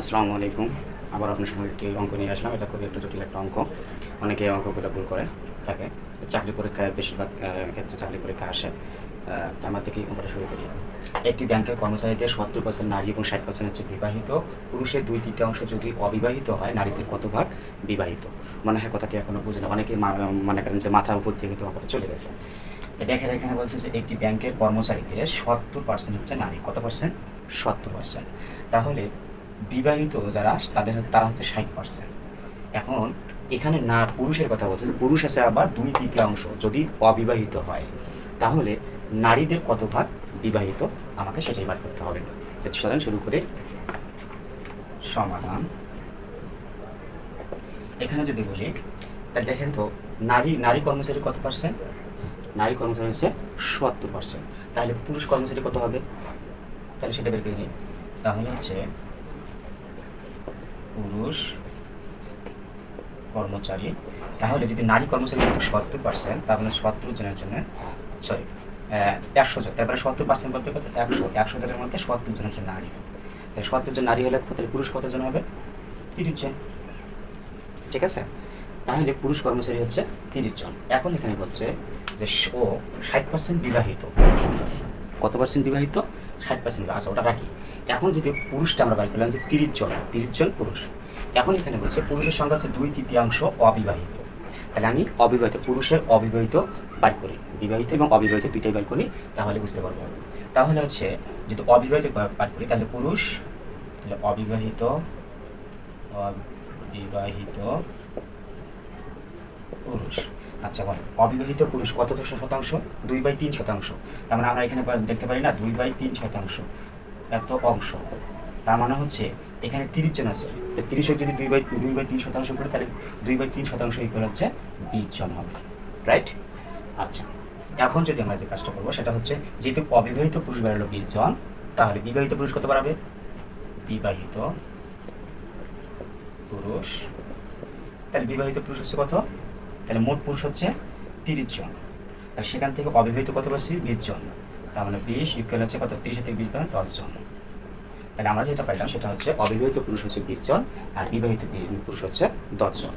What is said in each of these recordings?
আসসালামু আলাইকুম। আবার আপনার সঙ্গে একটি অঙ্ক নিয়ে আসলাম। এটা খুবই একটা জটিল একটা অঙ্ক। অনেকে অঙ্কগুলো ভুল করে থাকে। চাকরি পরীক্ষায় বেশিরভাগ ক্ষেত্রে চাকরি পরীক্ষা আসে। তার মধ্যে অঙ্কটা শুরু করি। একটি ব্যাংকের কর্মচারীদের সত্তর পার্সেন্ট নারী এবং ষাট পার্সেন্ট হচ্ছে বিবাহিত। পুরুষের দুই তৃতীয়াংশ যদি অবিবাহিত হয়, নারীদের কত ভাগ? বিবাহিত। মনে হয় কথাটি এখনও বুঝে না। অনেকে মনে করেন যে মাথার উপর দিয়ে কিন্তু অঙ্কটা চলে গেছে। দেখেন, এখানে বলছে যে একটি ব্যাংকের কর্মচারীদের সত্তর পার্সেন্ট হচ্ছে নারী। কত পার্সেন্ট সত্তর পার্সেন্ট তাহলে বিবাহিত যারা, তাদের তারা হচ্ছে ষাট পার্সেন্ট এখন এখানে না পুরুষের কথা বলছে, পুরুষ আছে আবার দুই তৃতীয়াংশ যদি অবিবাহিত হয়। তাহলে নারীদের কত ভাগ বিবাহিত? আমাকে সেটাই বার করতে হবে। চলেন শুরু করে সমাধান। এখানে যদি বলি, তাহলে দেখেন তো, নারী নারী কর্মচারী কত পার্সেন্ট নারী কর্মচারী হচ্ছে সত্তর পার্সেন্ট তাহলে পুরুষ কর্মচারী কত হবে? তাহলে সেটা বের করে নিই। তাহলে হচ্ছে পুরুষ কর্মচারী, তাহলে যদি নারী কর্মচারী সত্তর পার্সেন্ট তার মানে সত্তর জনের জন্য সরি একশো জন তারপরে সত্তর পার্সেন্ট বলতে কত? একশো একশো জনের মধ্যে সত্তর জন হচ্ছে নারী। তাহলে সত্তর জন নারী হলে তাহলে পুরুষ কতজন হবে? তিরিশ জন। ঠিক আছে? তাহলে পুরুষ কর্মচারী হচ্ছে তিরিশ জন। এখন এখানে বলছে যে ও ষাট পার্সেন্ট বিবাহিত। কত পার্সেন্ট বিবাহিত? ষাট পার্সেন্ট আচ্ছা ওটা রাখি। এখন যদি পুরুষটা আমরা বাই করলাম যে তিরিশ জন তিরিশ জন পুরুষ। এখন এখানে বলছে পুরুষের সংখ্যা হচ্ছে দুই তৃতীয়াংশ অবিবাহিত। তাহলে আমি অবিবাহিত, পুরুষের অবিবাহিত বাই করি। বিবাহিত এবং অবিবাহিত দুইটাই বাই করি, তাহলে বুঝতে পারব। তাহলে হচ্ছে, যদি অবিবাহিত বাই করি, তাহলে পুরুষ, তাহলে অবিবাহিত অবিবাহিত পুরুষ। আচ্ছা বল। অবিবাহিত পুরুষ কত শতাংশ? দুই বাই তিন শতাংশ। তার মানে আমরা এখানে দেখতে পারি না, দুই বাই তিন শতাংশ। এত অংশ। তার মানে হচ্ছে এখানে তিরিশ জন আছে। তিরিশের যদি দুই বাই দুই বাই তিন শতাংশ করে, তাহলে দুই বাই তিন শতাংশ ইকুয়াল হচ্ছে বিশ জন হবে। রাইট আচ্ছা। এখন যদি আমরা যে কাজটা করব, সেটা হচ্ছে যেহেতু অবিবাহিত পুরুষ বেরোলো বিশ জন, তাহলে বিবাহিত পুরুষ কত বাড়াবে? বিবাহিত পুরুষ। তাহলে বিবাহিত পুরুষ হচ্ছে কত? তাহলে মোট পুরুষ হচ্ছে তিরিশ জন। তাহলে সেখান থেকে অবিবাহিত কত পাচ্ছি? বিশ জন। তার মানে বিশ ইকুয়াল হচ্ছে কত? তিরিশ থেকে বিশ মানে দশ জন। তাহলে আমরা যেটা পাইলাম সেটা হচ্ছে অবিবাহিত পুরুষ হচ্ছে বিশ জন, আর বিবাহিত পুরুষ হচ্ছে দশ জন।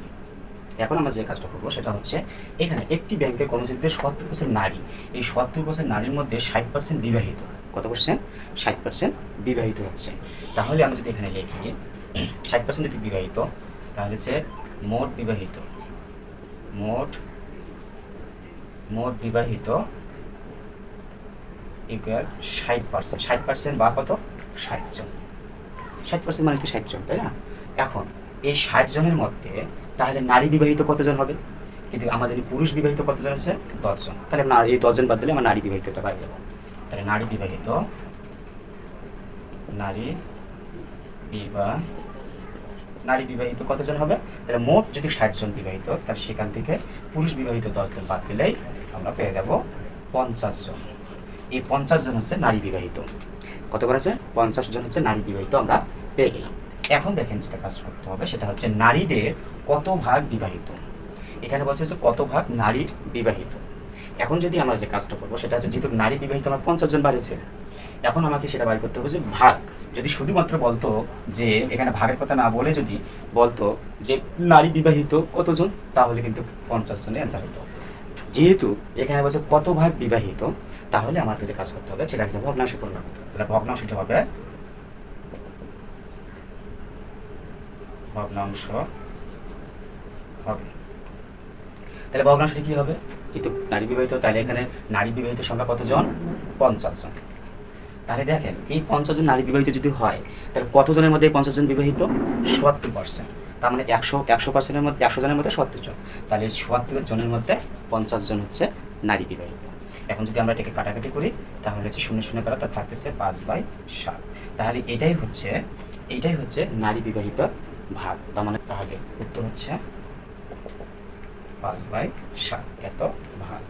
এখন আমরা যে কাজটা করব সেটা হচ্ছে এখানে একটি ব্যাংকের কর্মচারীদের সত্তর পার্সেন্ট নারী। এই সত্তর পার্সেন্ট নারীর মধ্যে ষাট পার্সেন্ট বিবাহিত। কত পার্সেন্ট? ষাট পার্সেন্ট বিবাহিত হচ্ছে। তাহলে আমরা যদি এখানে লিখি, ষাট পার্সেন্ট যদি বিবাহিত, তাহলে হচ্ছে মোট বিবাহিত। মোট মোট বিবাহিত ইকুয়াল ষাট পার্সেন্ট ষাট পার্সেন্ট বা কত? ষাট জন। ষাট পার্সেন্ট মানে কি ষাট জন, তাই না? এখন, এই ষাট জনের মধ্যে তাহলে নারী বিবাহিত কতজন হবে? কিন্তু আমার যদি পুরুষ বিবাহিত কতজন আছে? দশজন তাহলে না, এই দশজন বাদ দিলে আমার নারী বিবাহিতটা পাই যাব। তাহলে নারী বিবাহিত, নারী বিবাহ নারী বিবাহিত কতজন হবে? তাহলে মোট যদি ষাট জন বিবাহিত, তাহলে সেখান থেকে পুরুষ বিবাহিত দশজন বাদ দিলেই আমরা পেয়ে যাব পঞ্চাশ জন। এই পঞ্চাশ জন হচ্ছে নারী বিবাহিত। কত করে আছে পঞ্চাশ জন হচ্ছে নারী বিবাহিত আমরা পেয়ে গেলাম। এখন দেখেন যেটা কাজ করতে হবে, সেটা হচ্ছে নারীদের কত ভাগ বিবাহিত? এখানে বলছে যে কত ভাগ নারীর বিবাহিত? এখন যদি আমরা যে কাজটা করব, সেটা হচ্ছে যেহেতু নারী বিবাহিত আমার পঞ্চাশ জন বাড়িয়েছে এখন আমাকে সেটা বাইর করতে হবে যে ভাগ। যদি শুধুমাত্র বলতো যে, এখানে ভাগের কথা না বলে যদি বলতো যে নারী বিবাহিত কতজন, তাহলে কিন্তু পঞ্চাশ জনের অ্যান্সার হতো। যেহেতু এখানে বলছে কত ভাগ বিবাহিত, তাহলে আমার যে কাজ করতে হবে, সেটা হচ্ছে ভগ্নাংশ পূর্ণ করতে হবে। তাহলে ভগ্নাংশটা হবে ভগ্নাংশ হবে। তাহলে ভগ্নাংশটি কি হবে? যেহেতু নারী বিবাহিত, তাহলে এখানে নারী বিবাহিত সংখ্যা কতজন? পঞ্চাশ জন। তাহলে দেখেন, এই পঞ্চাশ জন নারী বিবাহিত যদি হয়, তাহলে কতজনের মধ্যে পঞ্চাশ জন বিবাহিত? সত্তর পার্সেন্ট তার মানে একশো একশো পার্সেন্টের মধ্যে, একশো জনের মধ্যে সত্তর জন। তাহলে সত্তর জনের মধ্যে পঞ্চাশ জন হচ্ছে নারী বিবাহিত। এখন যদি আমরা এটাকে কাটাকাটি করি, তাহলে হচ্ছে শূন্য শূন্য করা তার থাকতেছে পাঁচ বাই সাত। তাহলে এটাই হচ্ছে এইটাই হচ্ছে নারী বিবাহিত ভাগ। তার মানে তাহলে উত্তর হচ্ছে পাঁচ বাই সাত এত ভাগ।